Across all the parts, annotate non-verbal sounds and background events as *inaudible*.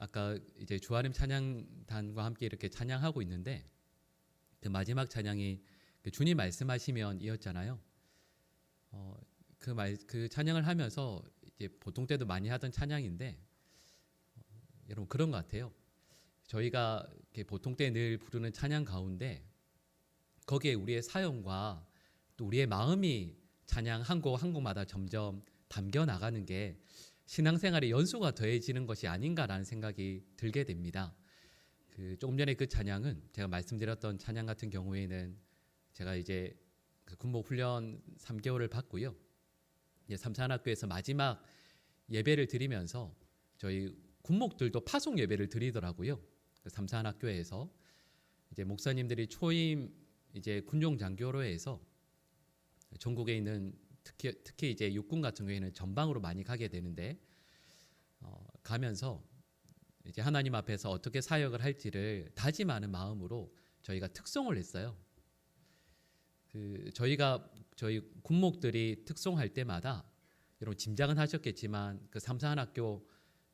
아까 이제 주하림 찬양단과 함께 이렇게 찬양하고 있는데 그 마지막 찬양이 그 주님 말씀하시면 이었잖아요. 어, 그 말 그 찬양을 하면서 이제 보통 때도 많이 하던 찬양인데 어, 여러분 그런 것 같아요. 저희가 보통 때 늘 부르는 찬양 가운데 거기에 우리의 사연과 또 우리의 마음이 찬양 한 곡 한 곡마다 점점 담겨 나가는 게 신앙생활의 연수가 더해지는 것이 아닌가라는 생각이 들게 됩니다. 그 조금 전에 그 찬양은 제가 말씀드렸던 찬양 같은 경우에는 제가 이제 그 군목 훈련 3개월을 받고요. 이제 삼산학교에서 마지막 예배를 드리면서 저희 군목들도 파송 예배를 드리더라고요. 그 삼산학교에서 이제 목사님들이 초임 이제 군용 장교로에서 전국에 있는 특히 특히 이제 육군 같은 경우에는 전방으로 많이 가게 되는데 어, 가면서 이제 하나님 앞에서 어떻게 사역을 할지를 다짐하는 마음으로 저희가 특송을 했어요. 그 저희가 저희 군목들이 특송할 때마다 여러분 짐작은 하셨겠지만 그 삼사한학교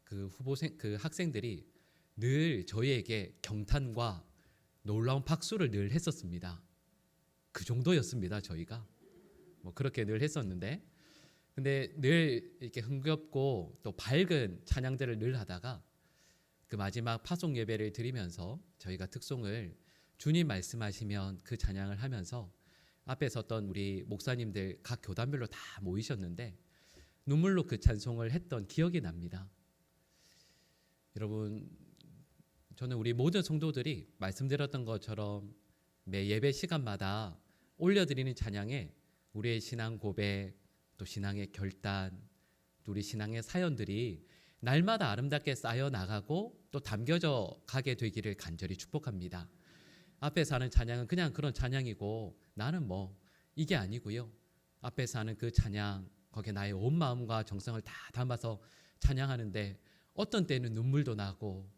그 후보생 그 학생들이 늘 저희에게 경탄과 놀라운 박수를 늘 했었습니다. 그 정도였습니다. 저희가 뭐 그렇게 늘 했었는데 근데 늘 이렇게 흥겹고 또 밝은 찬양들을 늘 하다가 그 마지막 파송 예배를 드리면서 저희가 특송을 주님 말씀하시면 그 찬양을 하면서 앞에 섰던 우리 목사님들 각 교단별로 다 모이셨는데 눈물로 그 찬송을 했던 기억이 납니다. 여러분 저는 우리 모든 성도들이 말씀드렸던 것처럼 매 예배 시간마다 올려드리는 찬양에 우리의 신앙 고백, 또 신앙의 결단, 또 우리 신앙의 사연들이 날마다 아름답게 쌓여 나가고 또 담겨져 가게 되기를 간절히 축복합니다. 앞에서 하는 찬양은 그냥 그런 찬양이고 나는 뭐 이게 아니고요. 앞에서 하는 그 찬양 거기에 나의 온 마음과 정성을 다 담아서 찬양하는데 어떤 때는 눈물도 나고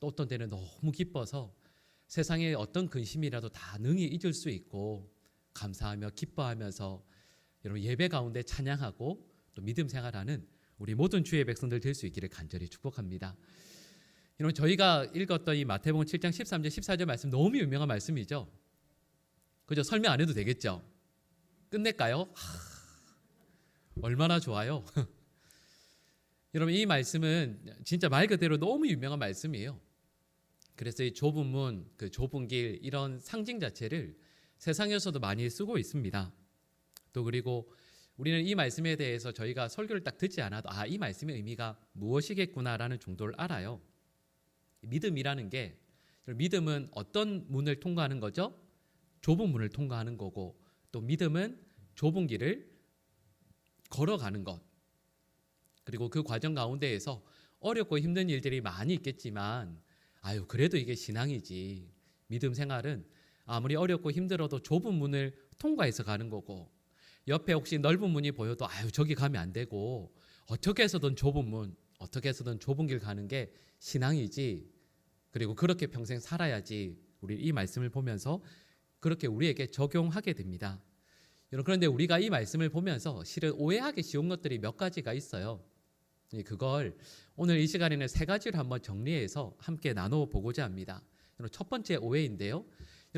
또 어떤 때는 너무 기뻐서 세상의 어떤 근심이라도 다 능히 잊을 수 있고 감사하며 기뻐하면서 여러분 예배 가운데 찬양하고 또 믿음 생활하는 우리 모든 주의 백성들 될 수 있기를 간절히 축복합니다. 여러분 저희가 읽었던 이 마태복음 7장 13절 14절 말씀 너무 유명한 말씀이죠. 그죠? 설명 안 해도 되겠죠? 끝낼까요? 하, 얼마나 좋아요. *laughs* 여러분 이 말씀은 진짜 말 그대로 너무 유명한 말씀이에요. 그래서 이 좁은 문, 그 좁은 길 이런 상징 자체를 세상에서도 많이 쓰고 있습니다. 또 그리고 우리는 이 말씀에 대해서 저희가 설교를 딱 듣지 않아도 아, 이 말씀의 의미가 무엇이겠구나라는 정도를 알아요. 믿음이라는 게 믿음은 어떤 문을 통과하는 거죠? 좁은 문을 통과하는 거고 또 믿음은 좁은 길을 걸어가는 것. 그리고 그 과정 가운데에서 어렵고 힘든 일들이 많이 있겠지만 아유 그래도 이게 신앙이지. 믿음 생활은 아무리 어렵고 힘들어도 좁은 문을 통과해서 가는 거고 옆에 혹시 넓은 문이 보여도 아유 저기 가면 안 되고 어떻게 해서든 좁은 문 어떻게 해서든 좁은 길 가는 게 신앙이지 그리고 그렇게 평생 살아야지 우리 이 말씀을 보면서 그렇게 우리에게 적용하게 됩니다. 여러분 그런데 우리가 이 말씀을 보면서 실은 오해하기 쉬운 것들이 몇 가지가 있어요. 그걸 오늘 이 시간에는 세 가지를 한번 정리해서 함께 나눠 보고자 합니다. 첫 번째 오해인데요.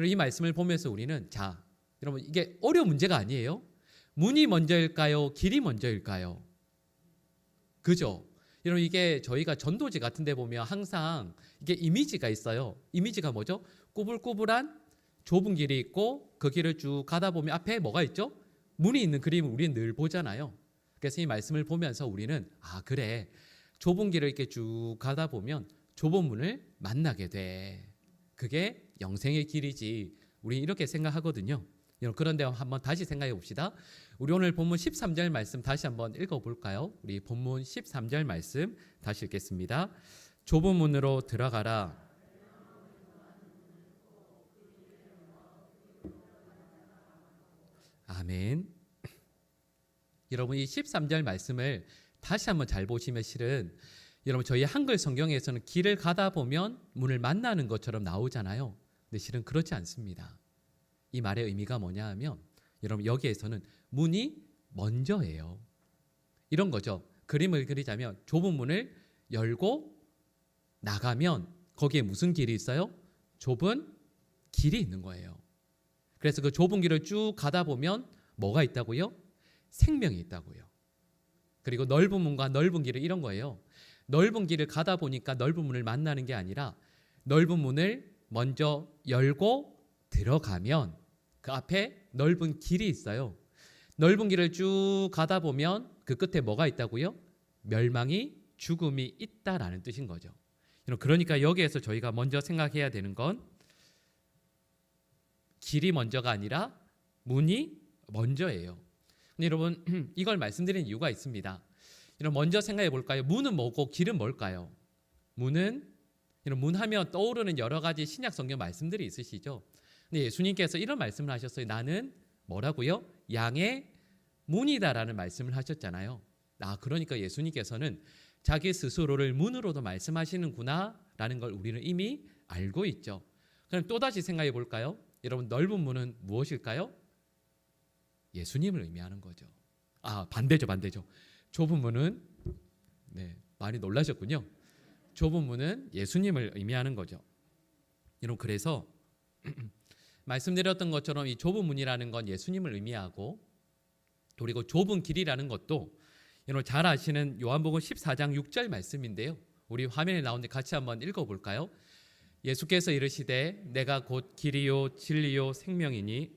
이 말씀을 보면서 우리는 자 여러분 이게 어려운 문제가 아니에요. 문이 먼저일까요? 길이 먼저일까요? 그죠? 여러분 이게 저희가 전도지 같은 데 보면 항상 이게 이미지가 있어요. 이미지가 뭐죠? 꾸불꾸불한 좁은 길이 있고 그 길을 쭉 가다 보면 앞에 뭐가 있죠? 문이 있는 그림을 우리는 늘 보잖아요. 그래서 이 말씀을 보면서 우리는 아 그래 좁은 길을 이렇게 쭉 가다 보면 좁은 문을 만나게 돼. 그게 영생의 길이지. 우리 이렇게 생각하거든요. 여러분 그런데 한번 다시 생각해 봅시다. 우리 오늘 본문 13절 말씀 다시 한번 읽어 볼까요? 우리 본문 13절 말씀 다시 읽겠습니다. 좁은 문으로 들어가라. 아멘. 여러분 이 13절 말씀을 다시 한번 잘 보시면 실은 여러분 저희 한글 성경에서는 길을 가다 보면 문을 만나는 것처럼 나오잖아요. 근데 실은 그렇지 않습니다. 이 말의 의미가 뭐냐 하면 여러분 여기에서는 문이 먼저예요. 이런 거죠. 그림을 그리자면 좁은 문을 열고 나가면 거기에 무슨 길이 있어요? 좁은 길이 있는 거예요. 그래서 그 좁은 길을 쭉 가다 보면 뭐가 있다고요? 생명이 있다고요. 그리고 넓은 문과 넓은 길을 이런 거예요. 넓은 길을 가다 보니까 넓은 문을 만나는 게 아니라 넓은 문을 먼저 열고 들어가면 그 앞에 넓은 길이 있어요. 넓은 길을 쭉 가다 보면 그 끝에 뭐가 있다고요? 멸망이 죽음이 있다라는 뜻인 거죠. 그러니까 여기에서 저희가 먼저 생각해야 되는 건 길이 먼저가 아니라 문이 먼저예요. 여러분 *clears throat* 이걸 말씀드리는 이유가 있습니다. 여러분 먼저 생각해 볼까요? 문은 뭐고 길은 뭘까요? 문은 이런 문하면 떠오르는 여러 가지 신약 성경 말씀들이 있으시죠. 근데 예수님께서 이런 말씀을 하셨어요. 나는 뭐라고요? 양의 문이다라는 말씀을 하셨잖아요. 아 그러니까 예수님께서는 자기 스스로를 문으로도 말씀하시는구나라는 걸 우리는 이미 알고 있죠. 그럼 또 다시 생각해 볼까요? 여러분 넓은 문은 무엇일까요? 예수님을 의미하는 거죠. 아 반대죠, 반대죠. 좁은 문은 네 많이 놀라셨군요. 좁은 문은 예수님을 의미하는 거죠. 여러분 그래서 말씀드렸던 것처럼 이 좁은 문이라는 건 예수님을 의미하고 그리고 좁은 길이라는 것도 여러분 잘 아시는 요한복음 14장 6절 말씀인데요. 우리 화면에 나오는데 같이 한번 읽어볼까요? 예수께서 이르시되 내가 곧 길이요 진리요 생명이니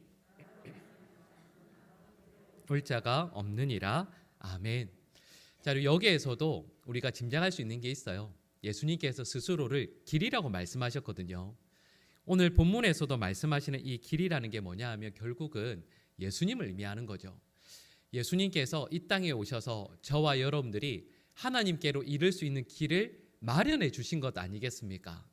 올 자가 없느니라 아멘. 자 여기에서도 우리가 짐작할 수 있는 게 있어요. 예수님께서 스스로를 길이라고 말씀하셨거든요. 오늘 본문에서도 말씀하시는 이 길이라는 게 뭐냐 하면 결국은 예수님을 의미하는 거죠. 예수님께서 이 땅에 오셔서 저와 여러분들이 하나님께로 이를 수 있는 길을 마련해 주신 것 아니겠습니까?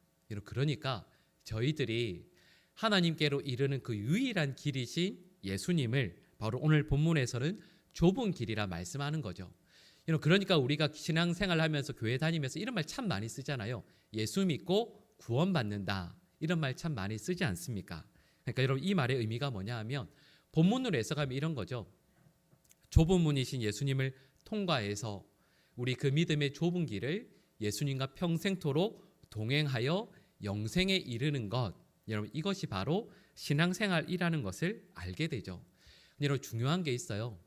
그러니까 저희들이 하나님께로 이르는 그 유일한 길이신 예수님을 바로 오늘 본문에서는 좁은 길이라 말씀하는 거죠. 그러니까 우리가 신앙생활 하면서 교회 다니면서 이런 말 참 많이 쓰잖아요. 예수 믿고 구원받는다. 이런 말 참 많이 쓰지 않습니까? 그러니까 여러분 이 말의 의미가 뭐냐 하면 본문으로 해석하면 이런 거죠. 좁은 문이신 예수님을 통과해서 우리 그 믿음의 좁은 길을 예수님과 평생토록 동행하여 영생에 이르는 것. 여러분 이것이 바로 신앙생활이라는 것을 알게 되죠. 여러분 중요한 게 있어요.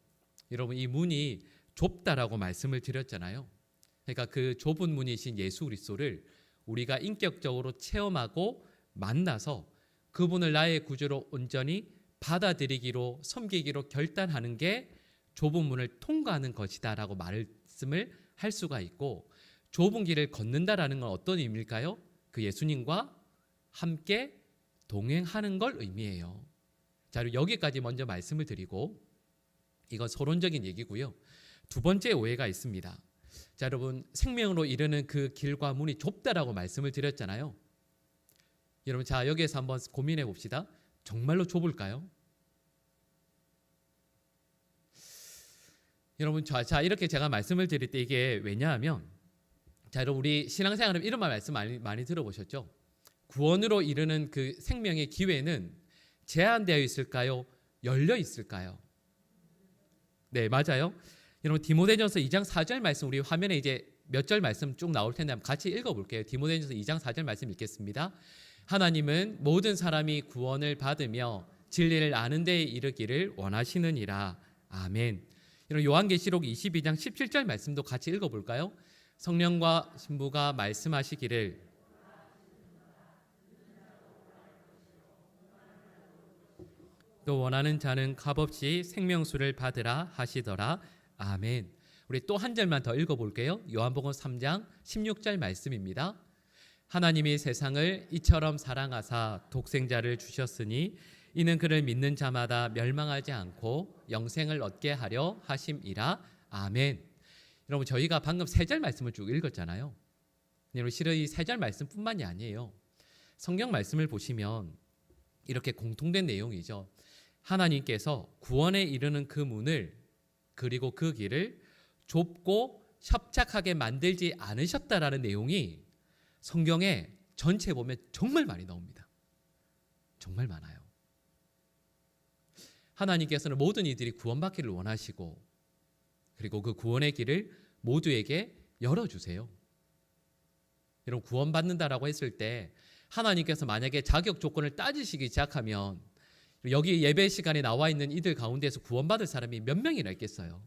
여러분 이 문이 좁다라고 말씀을 드렸잖아요. 그러니까 그 좁은 문이신 예수 그리스도를 우리가 인격적으로 체험하고 만나서 그분을 나의 구주로 온전히 받아들이기로 섬기기로 결단하는 게 좁은 문을 통과하는 것이다라고 말씀을 할 수가 있고 좁은 길을 걷는다라는 건 어떤 의미일까요? 그 예수님과 함께 동행하는 걸 의미해요. 자, 여기까지 먼저 말씀을 드리고 이건 서론적인 얘기고요. 두 번째 오해가 있습니다. 자, 여러분 생명으로 이르는 그 길과 문이 좁다라고 말씀을 드렸잖아요. 여러분 자 여기에서 한번 고민해 봅시다. 정말로 좁을까요? 여러분 자, 자 이렇게 제가 말씀을 드릴 때 이게 왜냐하면 자 여러분 우리 신앙생활은 이런 말 말씀 많이 많이 들어보셨죠? 구원으로 이르는 그 생명의 기회는 제한되어 있을까요? 열려 있을까요? 네 맞아요. 여러분 디모데전서 2장 4절 말씀 우리 화면에 이제 몇 절 말씀 쭉 나올 텐데 같이 읽어볼게요. 디모데전서 2장 4절 말씀 읽겠습니다. 하나님은 모든 사람이 구원을 받으며 진리를 아는 데에 이르기를 원하시느니라. 아멘. 여러분 요한계시록 22장 17절 말씀도 같이 읽어 볼까요? 성령과 신부가 말씀하시기를 또 원하는 자는 값없이 생명수를 받으라 하시더라. 아멘. 우리 또 한 절만 더 읽어 볼게요. 요한복음 3장 16절 말씀입니다. 하나님이 세상을 이처럼 사랑하사 독생자를 주셨으니 이는 그를 믿는 자마다 멸망하지 않고 영생을 얻게 하려 하심이라. 아멘. 여러분 저희가 방금 세 절 말씀을 쭉 읽었잖아요. 여러분 실은 이 세 절 말씀뿐만이 아니에요. 성경 말씀을 보시면 이렇게 공통된 내용이죠. 하나님께서 구원에 이르는 그 문을 그리고 그 길을 좁고 협착하게 만들지 않으셨다라는 내용이 성경에 전체 보면 정말 많이 나옵니다. 정말 많아요. 하나님께서는 모든 이들이 구원받기를 원하시고 그리고 그 구원의 길을 모두에게 열어 주세요. 이런 구원받는다라고 했을 때 하나님께서 만약에 자격 조건을 따지시기 시작하면 여기 예배 시간에 나와 있는 이들 가운데서 구원받을 사람이 몇 명이나 있겠어요?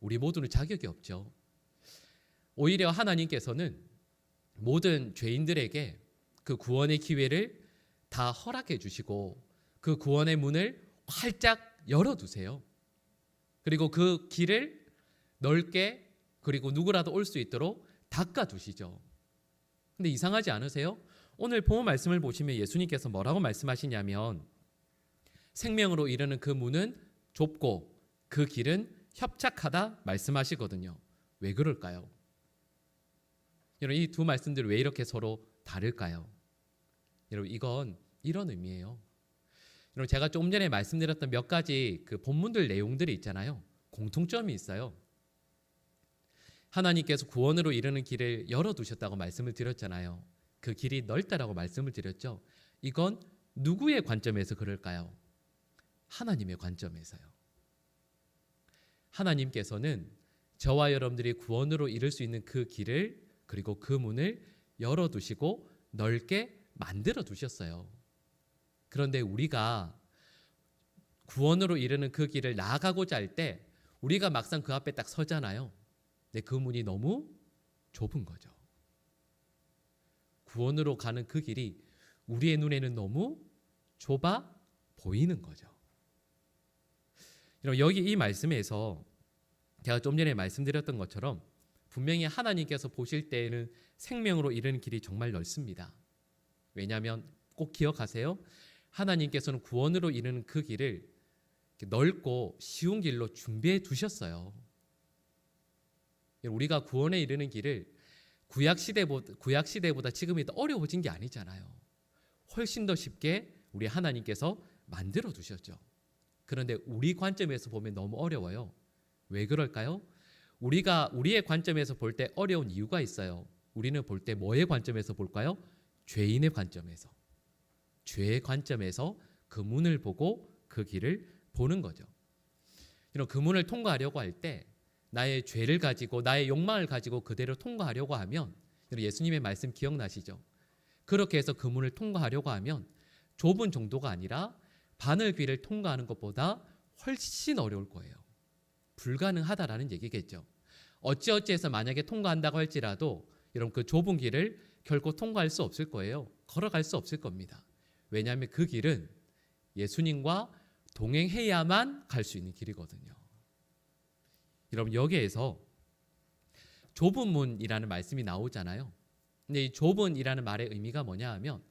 우리 모두는 자격이 없죠. 오히려 하나님께서는 모든 죄인들에게 그 구원의 기회를 다 허락해 주시고 그 구원의 문을 활짝 열어 두세요. 그리고 그 길을 넓게 그리고 누구라도 올 수 있도록 닦아 두시죠. 근데 이상하지 않으세요? 오늘 본문 말씀을 보시면 예수님께서 뭐라고 말씀하시냐면 생명으로 이르는 그 문은 좁고 그 길은 협착하다 말씀하시거든요. 왜 그럴까요? 여러분 이 두 말씀들이 왜 이렇게 서로 다를까요? 여러분 이건 이런 의미예요. 여러분 제가 조금 전에 말씀드렸던 몇 가지 그 본문들 내용들이 있잖아요. 공통점이 있어요. 하나님께서 구원으로 이르는 길을 열어 두셨다고 말씀을 드렸잖아요. 그 길이 넓다라고 말씀을 드렸죠. 이건 누구의 관점에서 그럴까요? 하나님의 관점에서요. 하나님께서는 저와 여러분들이 구원으로 이룰 수 있는 그 길을 그리고 그 문을 열어 두시고 넓게 만들어 두셨어요. 그런데 우리가 구원으로 이르는 그 길을 나아가고자 할 때 우리가 막상 그 앞에 딱 서잖아요. 근데 그 문이 너무 좁은 거죠. 구원으로 가는 그 길이 우리의 눈에는 너무 좁아 보이는 거죠. 여러분, 여기 이 말씀에서 제가 좀 전에 말씀드렸던 것처럼 분명히 하나님께서 보실 때에는 생명으로 이르는 길이 정말 넓습니다. 왜냐하면 꼭 기억하세요. 하나님께서는 구원으로 이르는 그 길을 넓고 쉬운 길로 준비해 두셨어요. 우리가 구원에 이르는 길을 구약 시대보다 구약 시대보다 지금이 더 어려워진 게 아니잖아요. 훨씬 더 쉽게 우리 하나님께서 만들어 두셨죠. 그런데 우리 관점에서 보면 너무 어려워요. 왜 그럴까요? 우리가 우리의 관점에서 볼 때 어려운 이유가 있어요. 우리는 볼 때 뭐의 관점에서 볼까요? 죄인의 관점에서. 죄의 관점에서 그 문을 보고 그 길을 보는 거죠. 이런 그 문을 통과하려고 할 때 나의 죄를 가지고 나의 욕망을 가지고 그대로 통과하려고 하면 예수님의 말씀 기억나시죠? 그렇게 해서 그 문을 통과하려고 하면 좁은 정도가 아니라 바늘 귀를 통과하는 것보다 훨씬 어려울 거예요. 불가능하다라는 얘기겠죠. 어찌어찌해서 만약에 통과한다고 할지라도 여러분 그 좁은 길을 결코 통과할 수 없을 거예요. 걸어갈 수 없을 겁니다. 왜냐하면 그 길은 예수님과 동행해야만 갈 수 있는 길이거든요. 여러분 여기에서 좁은 문이라는 말씀이 나오잖아요. 근데 이 좁은이라는 말의 의미가 뭐냐 하면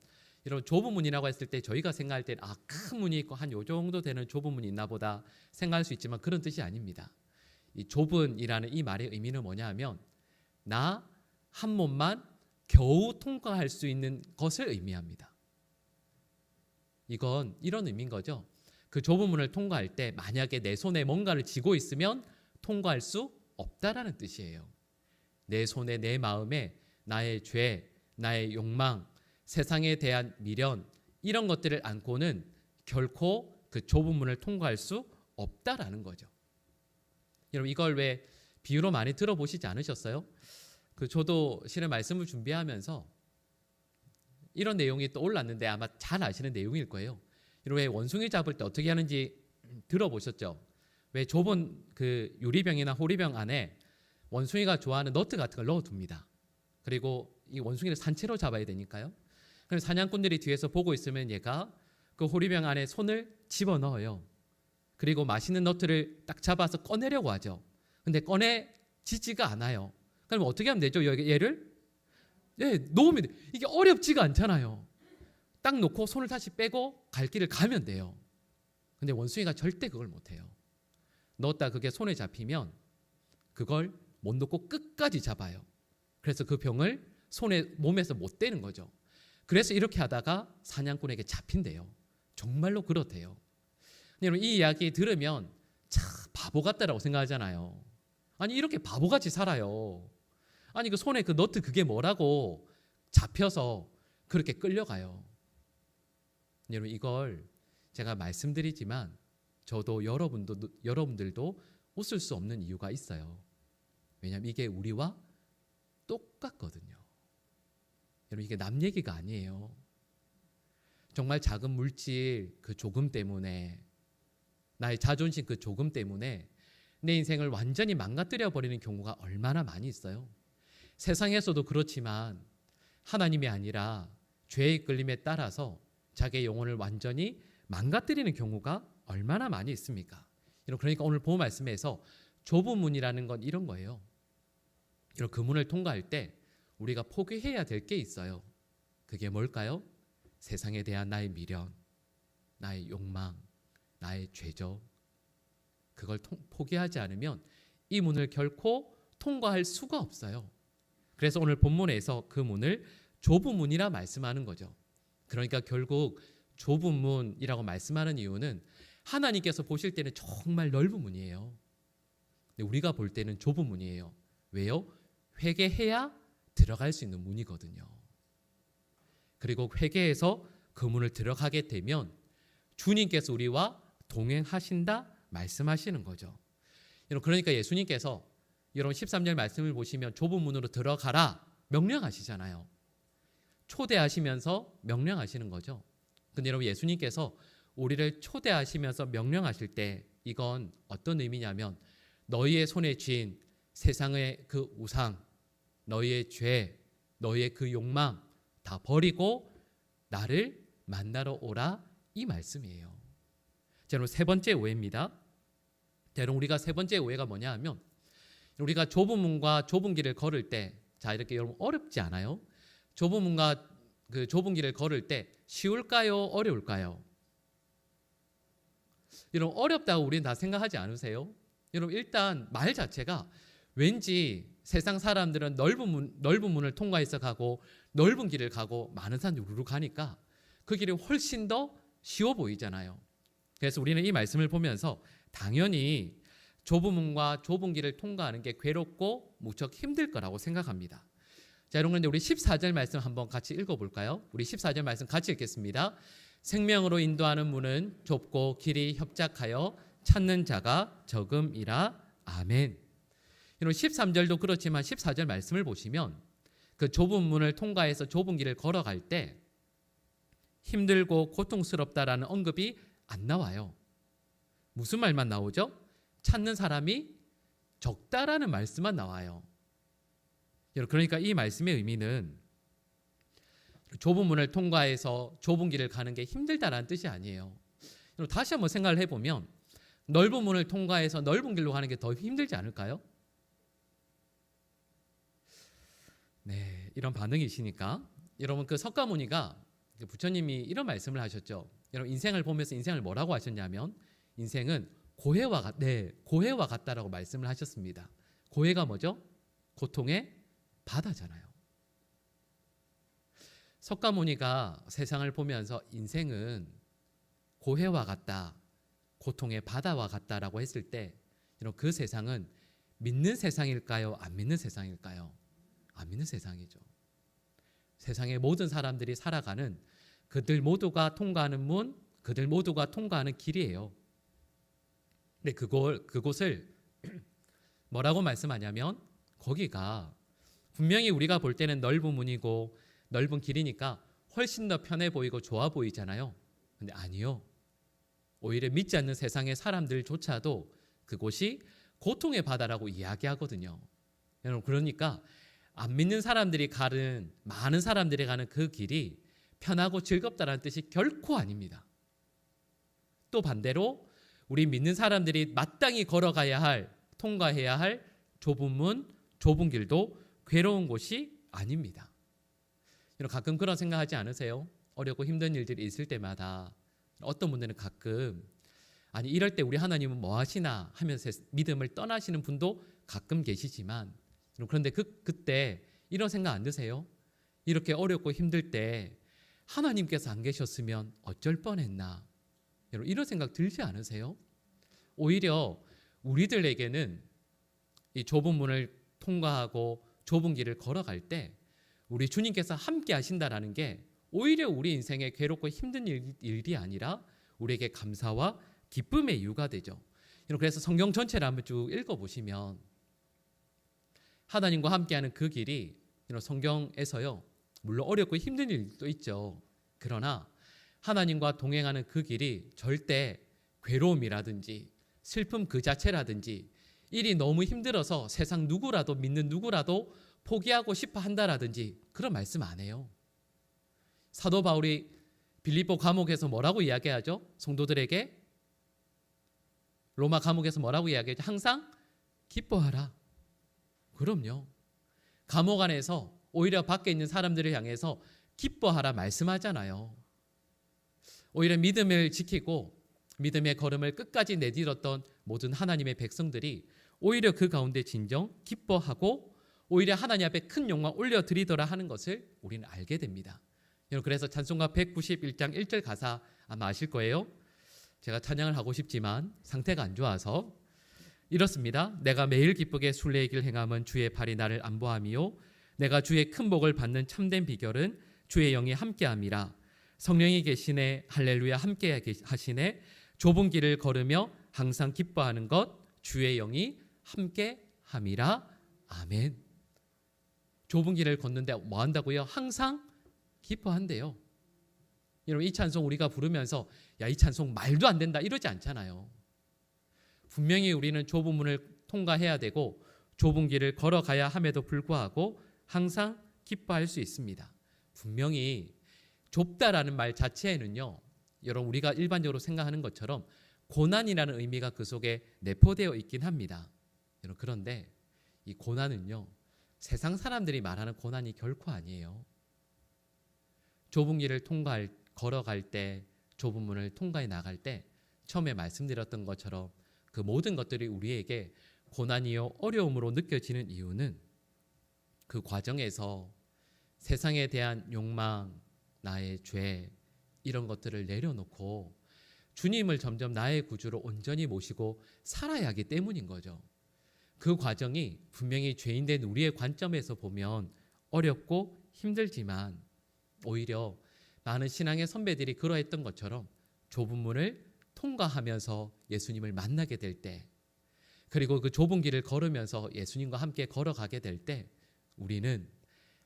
이런 좁은 문이라고 했을 때 저희가 생각할 때는 아, 큰 문이 있고 한 요 정도 되는 좁은 문이 있나 보다 생각할 수 있지만 그런 뜻이 아닙니다. 이 좁은이라는 이 말의 의미는 뭐냐 하면 나 한 몸만 겨우 통과할 수 있는 것을 의미합니다. 이건 이런 의미인 거죠. 그 좁은 문을 통과할 때 만약에 내 손에 뭔가를 쥐고 있으면 통과할 수 없다라는 뜻이에요. 내 손에 내 마음에 나의 죄, 나의 욕망, 세상에 대한 미련 이런 것들을 안고는 결코 그 좁은 문을 통과할 수 없다라는 거죠. 여러분 이걸 왜 비유로 많이 들어보시지 않으셨어요? 그 저도 실은 말씀을 준비하면서 이런 내용이 또 올랐는데 아마 잘 아시는 내용일 거예요. 왜 원숭이 잡을 때 어떻게 하는지 들어보셨죠? 왜 좁은 그 유리병이나 호리병 안에 원숭이가 좋아하는 너트 같은 걸 넣어둡니다. 그리고 이 원숭이를 산채로 잡아야 되니까요. 그럼 사냥꾼들이 뒤에서 보고 있으면 얘가 그 호리병 안에 손을 집어 넣어요. 그리고 맛있는 너트를 딱 잡아서 꺼내려고 하죠. 근데 꺼내지지가 않아요. 그럼 어떻게 하면 되죠? 얘를 예, 놓으면 돼. 이게 어렵지가 않잖아요. 딱 놓고 손을 다시 빼고 갈 길을 가면 돼요. 근데 원숭이가 절대 그걸 못 해요. 넣었다 그게 손에 잡히면 그걸 못 놓고 끝까지 잡아요. 그래서 그 병을 손에 몸에서 못 떼는 거죠. 그래서 이렇게 하다가 사냥꾼에게 잡힌대요. 정말로 그렇대요. 여러분 이 이야기 들으면 참 바보 같다라고 생각하잖아요. 아니 이렇게 바보같이 살아요. 아니 그 손에 그 너트 그게 뭐라고 잡혀서 그렇게 끌려가요. 여러분 이걸 제가 말씀드리지만 저도 여러분도 여러분들도 웃을 수 없는 이유가 있어요. 왜냐하면 이게 우리와 똑같거든요. 여러분 이게 남 얘기가 아니에요. 정말 작은 물질 그 조금 때문에 나의 자존심 그 조금 때문에 내 인생을 완전히 망가뜨려 버리는 경우가 얼마나 많이 있어요. 세상에서도 그렇지만 하나님이 아니라 죄의 끌림에 따라서 자기의 영혼을 완전히 망가뜨리는 경우가 얼마나 많이 있습니까? 여러분, 그러니까 오늘 본 말씀에서 좁은 문이라는 건 이런 거예요. 이런 그 문을 통과할 때 우리가 포기해야 될 게 있어요. 그게 뭘까요? 세상에 대한 나의 미련, 나의 욕망, 나의 죄죠. 그걸 통- 포기하지 않으면 이 문을 결코 통과할 수가 없어요. 그래서 오늘 본문에서 그 문을 좁은 문이라 말씀하는 거죠. 그러니까 결국 좁은 문이라고 말씀하는 이유는 하나님께서 보실 때는 정말 넓은 문이에요. 근데 우리가 볼 때는 좁은 문이에요. 왜요? 회개해야 들어갈 수 있는 문이거든요. 그리고 회개해서 그 문을 들어가게 되면 주님께서 우리와 동행하신다 말씀하시는 거죠. 여러분 그러니까 예수님께서 여러분 13절 말씀을 보시면 좁은 문으로 들어가라 명령하시잖아요. 초대하시면서 명령하시는 거죠. 근데 여러분 예수님께서 우리를 초대하시면서 명령하실 때 이건 어떤 의미냐면 너희의 손에 쥔 세상의 그 우상, 너희의 죄, 너희의 그 욕망 다 버리고 나를 만나러 오라 이 말씀이에요. 자, 여러분 세 번째 오해입니다. 자, 여러분 우리가 세 번째 오해가 뭐냐 하면 우리가 좁은 문과 좁은 길을 걸을 때 자, 이렇게 여러분 어렵지 않아요? 좁은 문과 그 좁은 길을 걸을 때 쉬울까요? 어려울까요? 여러분 어렵다고 우리는 다 생각하지 않으세요? 여러분 일단 말 자체가 왠지 세상 사람들은 넓은 문 넓은 문을 통과해서 가고 넓은 길을 가고 많은 사람들이 우르르 가니까 그 길이 훨씬 더 쉬워 보이잖아요. 그래서 우리는 이 말씀을 보면서 당연히 좁은 문과 좁은 길을 통과하는 게 괴롭고 무척 힘들 거라고 생각합니다. 자, 여러분 그런데 우리 14절 말씀 한번 같이 읽어 볼까요? 우리 14절 말씀 같이 읽겠습니다. 생명으로 인도하는 문은 좁고 길이 협착하여 찾는 자가 적음이라 아멘. 여러분 13절도 그렇지만 14절 말씀을 보시면 그 좁은 문을 통과해서 좁은 길을 걸어갈 때 힘들고 고통스럽다라는 언급이 안 나와요. 무슨 말만 나오죠? 찾는 사람이 적다라는 말씀만 나와요. 여러분 그러니까 이 말씀의 의미는 좁은 문을 통과해서 좁은 길을 가는 게 힘들다라는 뜻이 아니에요. 여러분 다시 한번 생각을 해보면 넓은 문을 통과해서 넓은 길로 가는 게 더 힘들지 않을까요? 네, 이런 반응이시니까 여러분 그 석가모니가 그 부처님이 이런 말씀을 하셨죠. 여러분 인생을 보면서 인생을 뭐라고 하셨냐면 인생은 고해와 같, 네, 고해와 같다라고 말씀을 하셨습니다. 고해가 뭐죠? 고통의 바다잖아요. 석가모니가 세상을 보면서 인생은 고해와 같다, 고통의 바다와 같다라고 했을 때, 여러분 그 세상은 믿는 세상일까요? 안 믿는 세상일까요? 안 믿는 세상이죠. 세상의 모든 사람들이 살아가는 그들 모두가 통과하는 문, 그들 모두가 통과하는 길이에요. 근데 그걸 그곳을 *clears throat* 뭐라고 말씀하냐면 거기가 분명히 우리가 볼 때는 넓은 문이고 넓은 길이니까 훨씬 더 편해 보이고 좋아 보이잖아요. 근데 아니요. 오히려 믿지 않는 세상의 사람들조차도 그곳이 고통의 바다라고 이야기하거든요. 여러분 그러니까 안 믿는 사람들이 가는 많은 사람들이 가는 그 길이 편하고 즐겁다라는 뜻이 결코 아닙니다. 또 반대로 우리 믿는 사람들이 마땅히 걸어가야 할 통과해야 할 좁은 문, 좁은 길도 괴로운 곳이 아닙니다. 여러분 가끔 그런 생각하지 않으세요? 어렵고 힘든 일들이 있을 때마다 어떤 분들은 가끔 아니 이럴 때 우리 하나님은 뭐 하시나 하면서 믿음을 떠나시는 분도 가끔 계시지만 그런데 그 그때 이런 생각 안 드세요? 이렇게 어렵고 힘들 때 하나님께서 안 계셨으면 어쩔 뻔했나? 여러분 이런 생각 들지 않으세요? 오히려 우리들에게는 이 좁은 문을 통과하고 좁은 길을 걸어갈 때 우리 주님께서 함께 하신다라는 게 오히려 우리 인생에 괴롭고 힘든 일, 일이 아니라 우리에게 감사와 기쁨의 이유가 되죠. 그래서 성경 전체를 한번 쭉 읽어 보시면 하나님과 함께하는 그 길이 성경에서요 물론 어렵고 힘든 일도 있죠. 그러나 하나님과 동행하는 그 길이 절대 괴로움이라든지 슬픔 그 자체라든지 일이 너무 힘들어서 세상 누구라도 믿는 누구라도 포기하고 싶어 한다라든지 그런 말씀 안 해요. 사도 바울이 빌립보 감옥에서 뭐라고 이야기하죠? 성도들에게 로마 감옥에서 뭐라고 이야기하죠? 항상 기뻐하라. 그럼요. 감옥 안에서 오히려 밖에 있는 사람들을 향해서 기뻐하라 말씀하잖아요. 오히려 믿음을 지키고 믿음의 걸음을 끝까지 내딛었던 모든 하나님의 백성들이 오히려 그 가운데 진정 기뻐하고 오히려 하나님 앞에 큰 영광 올려드리더라 하는 것을 우리는 알게 됩니다. 여러분 그래서 찬송가 191장 1절 가사 아마 아실 거예요. 제가 찬양을 하고 싶지만 상태가 안 좋아서 이렇습니다. 내가 매일 기쁘게 순례의 길 행함은 주의 발이 나를 안보함이요 내가 주의 큰 복을 받는 참된 비결은 주의 영이 함께함이라 성령이 계시네 할렐루야 함께 하시네 좁은 길을 걸으며 항상 기뻐하는 것 주의 영이 함께함이라 아멘. 좁은 길을 걷는데 뭐 한다고요? 항상 기뻐한대요. 여러분 이 찬송 우리가 부르면서 야 이 찬송 말도 안 된다 이러지 않잖아요. 분명히 우리는 좁은 문을 통과해야 되고 좁은 길을 걸어가야 함에도 불구하고 항상 기뻐할 수 있습니다. 분명히 좁다라는 말 자체에는요. 여러분 우리가 일반적으로 생각하는 것처럼 고난이라는 의미가 그 속에 내포되어 있긴 합니다. 여러분 그런데 이 고난은요. 세상 사람들이 말하는 고난이 결코 아니에요. 좁은 길을 통과할 걸어갈 때 좁은 문을 통과해 나갈 때 처음에 말씀드렸던 것처럼 그 모든 것들이 우리에게 고난이요 어려움으로 느껴지는 이유는 그 과정에서 세상에 대한 욕망, 나의 죄 이런 것들을 내려놓고 주님을 점점 나의 구주로 온전히 모시고 살아야 하기 때문인 거죠. 그 과정이 분명히 죄인된 우리의 관점에서 보면 어렵고 힘들지만 오히려 많은 신앙의 선배들이 그러했던 것처럼 좁은 문을 통과하면서 예수님을 만나게 될 때, 그리고 그 좁은 길을 걸으면서 예수님과 함께 걸어가게 될 때, 우리는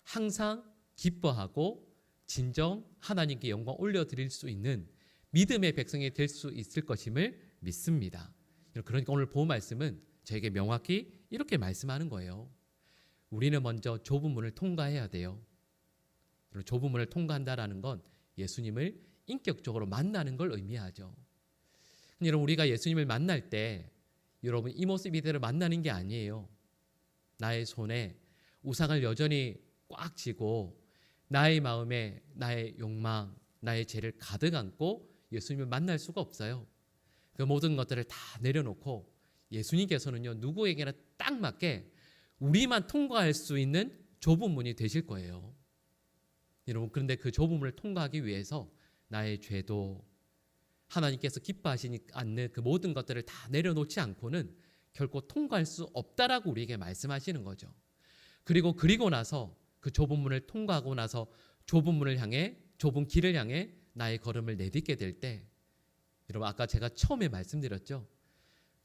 항상 기뻐하고 진정 하나님께 영광 올려드릴 수 있는 믿음의 백성이 될 수 있을 것임을 믿습니다. 그러니까 오늘 본 말씀은 저에게 명확히 이렇게 말씀하는 거예요. 우리는 먼저 좁은 문을 통과해야 돼요. 좁은 문을 통과한다라는 건 예수님을 인격적으로 만나는 걸 의미하죠. 여러분 우리가 예수님을 만날 때 여러분 이 모습 이대로 만나는 게 아니에요. 나의 손에 우상을 여전히 꽉 쥐고 나의 마음에 나의 욕망, 나의 죄를 가득 안고 예수님을 만날 수가 없어요. 그 모든 것들을 다 내려놓고 예수님께서는요 누구에게나 딱 맞게 우리만 통과할 수 있는 좁은 문이 되실 거예요. 여러분 그런데 그 좁은 문을 통과하기 위해서 나의 죄도 하나님께서 기뻐하시지 않는 그 모든 것들을 다 내려놓지 않고는 결코 통과할 수 없다라고 우리에게 말씀하시는 거죠. 그리고 그리고 나서 그 좁은 문을 통과하고 나서 좁은 문을 향해 좁은 길을 향해 나의 걸음을 내딛게 될 때 여러분 아까 제가 처음에 말씀드렸죠.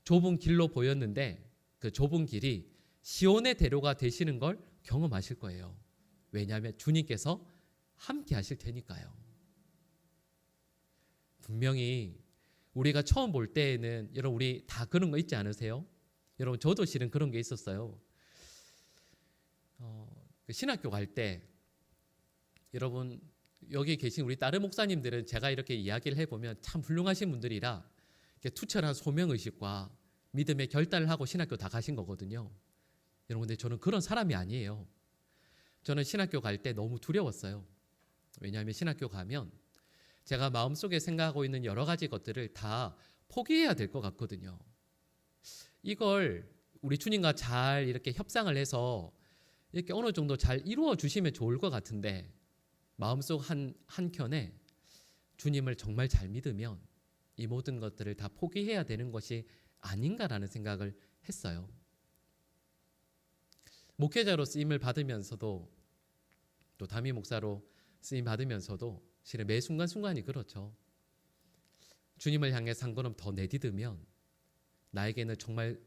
좁은 길로 보였는데 그 좁은 길이 시온의 대로가 되시는 걸 경험하실 거예요. 왜냐하면 주님께서 함께 하실 테니까요. 분명히 우리가 처음 볼 때에는 여러분 우리 다 그런 거 있지 않으세요? 여러분 저도 실은 그런 게 있었어요. 어, 그 신학교 갈 때 여러분 여기 계신 우리 다른 목사님들은 제가 이렇게 이야기를 해보면 참 훌륭하신 분들이라 투철한 소명 의식과 믿음의 결단을 하고 신학교 다 가신 거거든요. 여러분 근데 저는 그런 사람이 아니에요. 저는 신학교 갈 때 너무 두려웠어요. 왜냐하면 신학교 가면 제가 마음속에 생각하고 있는 여러 가지 것들을 다 포기해야 될 것 같거든요. 이걸 우리 주님과 잘 이렇게 협상을 해서 이렇게 어느 정도 잘 이루어 주시면 좋을 것 같은데 마음속 한 한켠에 주님을 정말 잘 믿으면 이 모든 것들을 다 포기해야 되는 것이 아닌가라는 생각을 했어요. 목회자로 쓰임을 받으면서도 또 담임 목사로 쓰임 받으면서도 실은 매 순간 순간이 그렇죠. 주님을 향해 상관없 더 내딛으면 나에게는 정말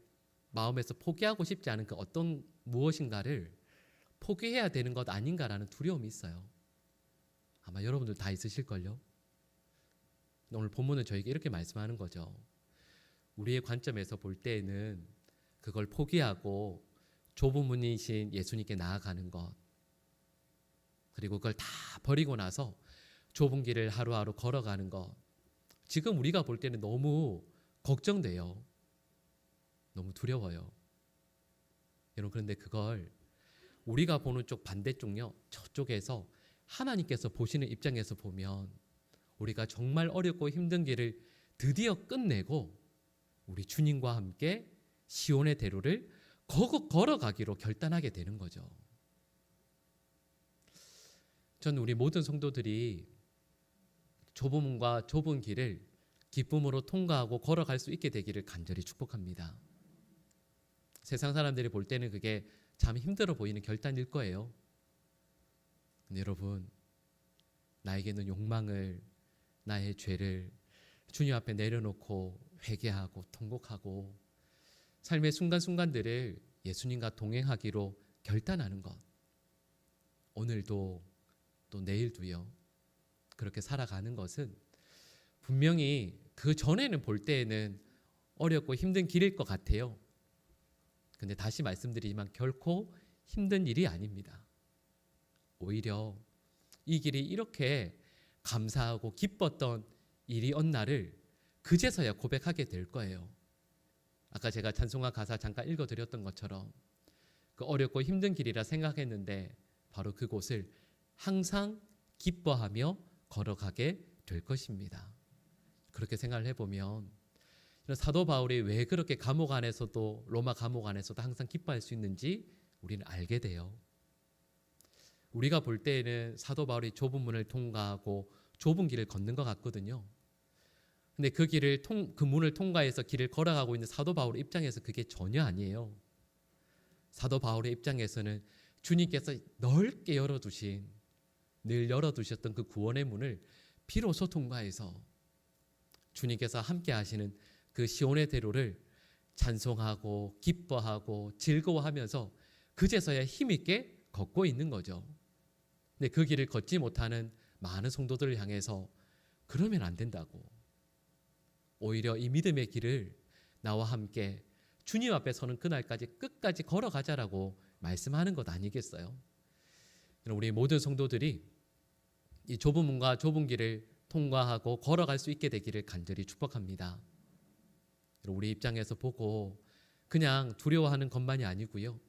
마음에서 포기하고 싶지 않은 그 어떤 무엇인가를 포기해야 되는 것 아닌가라는 두려움이 있어요. 아마 여러분들 다 있으실걸요. 오늘 본문은 저에게 이렇게 말씀하는 거죠. 우리의 관점에서 볼 때에는 그걸 포기하고 좁은 문이신 예수님께 나아가는 것 그리고 그걸 다 버리고 나서 좁은 길을 하루하루 걸어가는 것 지금 우리가 볼 때는 너무 걱정돼요. 너무 두려워요. 여러분 그런데 그걸 우리가 보는 쪽 반대쪽요. 저쪽에서 하나님께서 보시는 입장에서 보면 우리가 정말 어렵고 힘든 길을 드디어 끝내고 우리 주님과 함께 시온의 대로를 걸어가기로 결단하게 되는 거죠. 저는 우리 모든 성도들이 좁은 문과 좁은 길을 기쁨으로 통과하고 걸어갈 수 있게 되기를 간절히 축복합니다. 세상 사람들이 볼 때는 그게 참 힘들어 보이는 결단일 거예요. 근데 여러분, 나에게는 욕망을, 나의 죄를 주님 앞에 내려놓고 회개하고 통곡하고 삶의 순간순간들을 예수님과 동행하기로 결단하는 것. 오늘도 또 내일도요. 그렇게 살아가는 것은 분명히 그 전에는 볼 때에는 어렵고 힘든 길일 것 같아요. 근데 다시 말씀드리지만 결코 힘든 일이 아닙니다. 오히려 이 길이 이렇게 감사하고 기뻤던 일이 었나를 그제서야 고백하게 될 거예요. 아까 제가 찬송가 가사 잠깐 읽어드렸던 것처럼 그 어렵고 힘든 길이라 생각했는데 바로 그곳을 항상 기뻐하며 걸어가게 될 것입니다. 그렇게 생각을 해보면 사도 바울이 왜 그렇게 감옥 안에서도 로마 감옥 안에서도 항상 기뻐할 수 있는지 우리는 알게 돼요. 우리가 볼 때에는 사도 바울이 좁은 문을 통과하고 좁은 길을 걷는 것 같거든요. 근데 그 길을 통, 그 문을 통과해서 길을 걸어가고 있는 사도 바울 입장에서 그게 전혀 아니에요. 사도 바울의 입장에서는 주님께서 넓게 열어두신 늘 열어두셨던 그 구원의 문을 비로소 통과해서 주님께서 함께 하시는 그 시온의 대로를 찬송하고 기뻐하고 즐거워하면서 그제서야 힘있게 걷고 있는 거죠. 근데 그 길을 걷지 못하는 많은 성도들을 향해서 그러면 안 된다고. 오히려 이 믿음의 길을 나와 함께 주님 앞에 서는 그날까지 끝까지 걸어가자라고 말씀하는 것 아니겠어요? 우리 모든 성도들이 이 좁은 문과 좁은 길을 통과하고 걸어갈 수 있게 되기를 간절히 축복합니다. 우리 입장에서 보고 그냥 두려워하는 것만이 아니고요.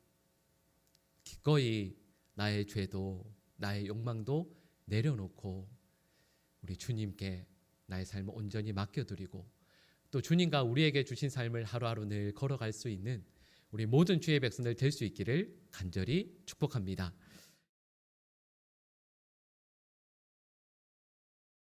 기꺼이 나의 죄도 나의 욕망도 내려놓고 우리 주님께 나의 삶을 온전히 맡겨드리고 또 주님과 우리에게 주신 삶을 하루하루 늘 걸어갈 수 있는 우리 모든 주의 백성들 될 수 있기를 간절히 축복합니다.